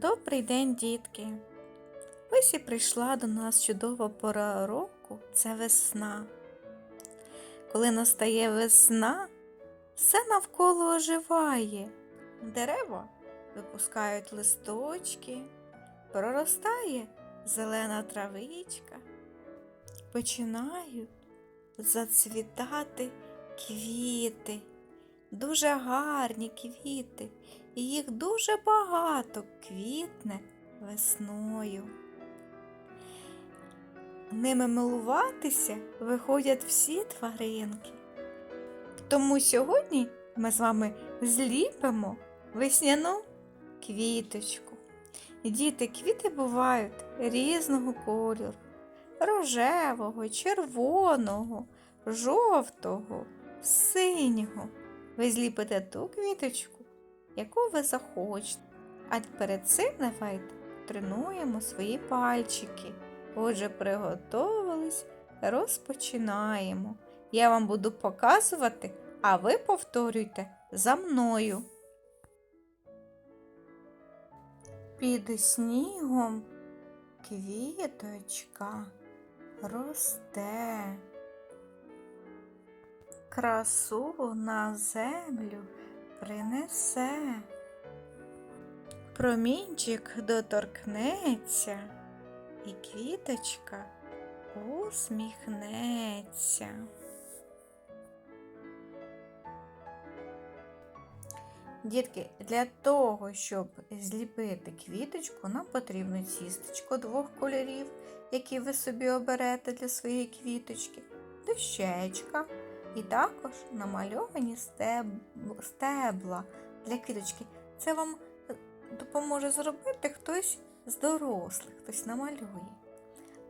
Добрий день, дітки! Ось і прийшла до нас чудова пора року це весна. Коли настає весна, все навколо оживає. Дерева випускають листочки, проростає зелена травичка, починають зацвітати квіти, дуже гарні квіти, і їх дуже багато квітне весною. Ними милуватися виходять всі тваринки. Тому сьогодні ми з вами зліпимо весняну квіточку. Діти, квіти бувають різного кольору: рожевого, червоного, жовтого, синього. Ви зліпите ту квіточку, яку ви захочете. А перед цим давайте тренуємо свої пальчики. Отже, приготовились, розпочинаємо. Я вам буду показувати, а ви повторюйте за мною. Під снігом квіточка росте. Красу на землю принесе. Промінчик доторкнеться, і квіточка усміхнеться. Дітки, для того, щоб зліпити квіточку, нам потрібно тістечко двох кольорів, які ви собі оберете для своєї квіточки, дощечка і також намальовані стебла для квіточки. Це вам допоможе зробити хтось з дорослих, хтось намалює.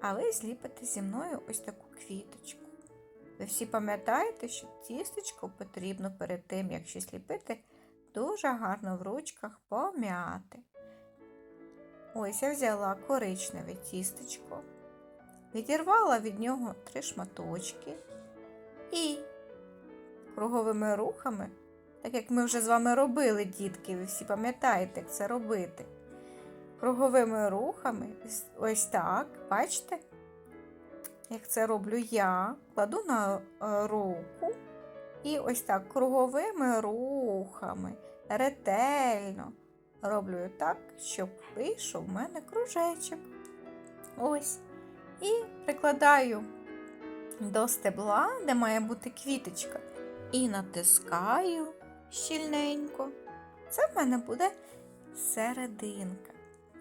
А ви зліпите зі мною ось таку квіточку. Ви всі пам'ятаєте, що тістечко потрібно перед тим, як щось ліпити, дуже гарно в ручках пом'яти. Ось я взяла коричневе тістечко, відірвала від нього три шматочки і круговими рухами так як ми вже з вами робили, дітки, ви всі пам'ятаєте, як це робити. Круговими рухами, ось так, бачите? Як це роблю я, кладу на е, руку і ось так круговими рухами, ретельно роблю так, щоб вийшов в мене кружечок. Ось. І прикладаю до стебла, де має бути квіточка, і натискаю щільненько. Це в мене буде серединка.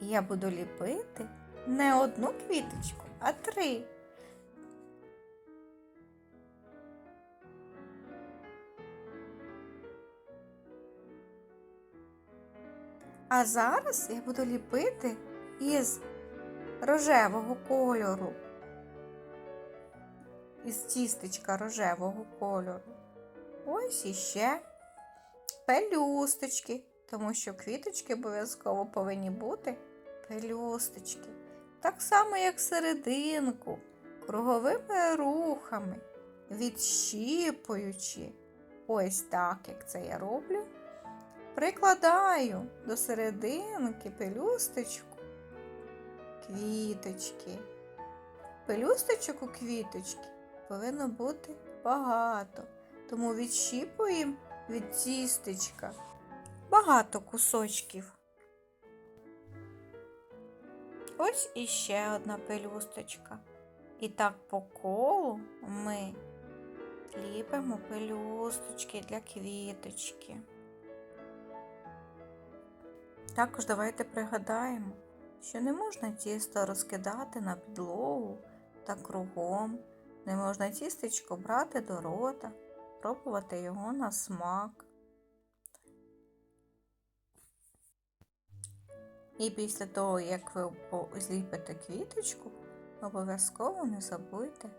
Я буду ліпити не одну квіточку, а три. А зараз я буду ліпити із рожевого кольору, із тістечка рожевого кольору. Ось іще пелюсточки, тому що квіточки обов'язково повинні бути пелюсточки. Так само, як серединку, круговими рухами, відщіпуючи, ось так, як це я роблю, прикладаю до серединки пелюсточку квіточки. Пелюсточок у квіточки повинно бути багато, тому відщіпуємо від тістечка. Багато кусочків. Ось іще одна пелюсточка. І так по колу ми ліпимо пелюсточки для квіточки. Також давайте пригадаємо, що не можна тісто розкидати на підлогу та кругом, не можна тістечко брати до рота пробувати його на смак. І після того, як ви зліпите квіточку, обов'язково не забудьте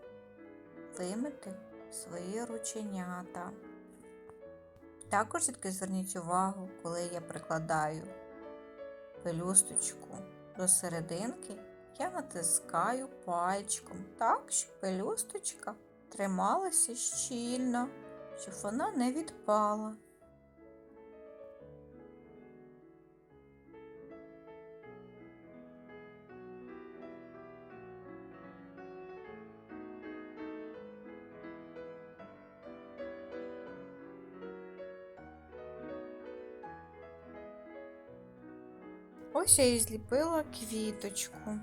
вимити свої рученята. Також тільки зверніть увагу, коли я прикладаю пелюсточку до серединки, я натискаю пальчиком так, щоб пелюсточка трималася щільно щоб вона не відпала. Ось я і зліпила квіточку.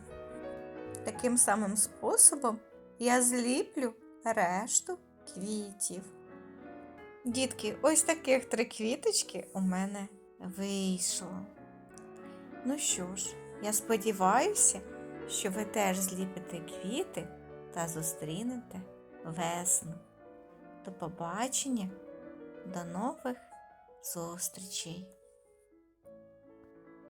Таким самим способом я зліплю решту квітів. Дітки, ось таких три квіточки у мене вийшло. Ну що ж, я сподіваюся, що ви теж зліпите квіти та зустрінете весну. До побачення, до нових зустрічей!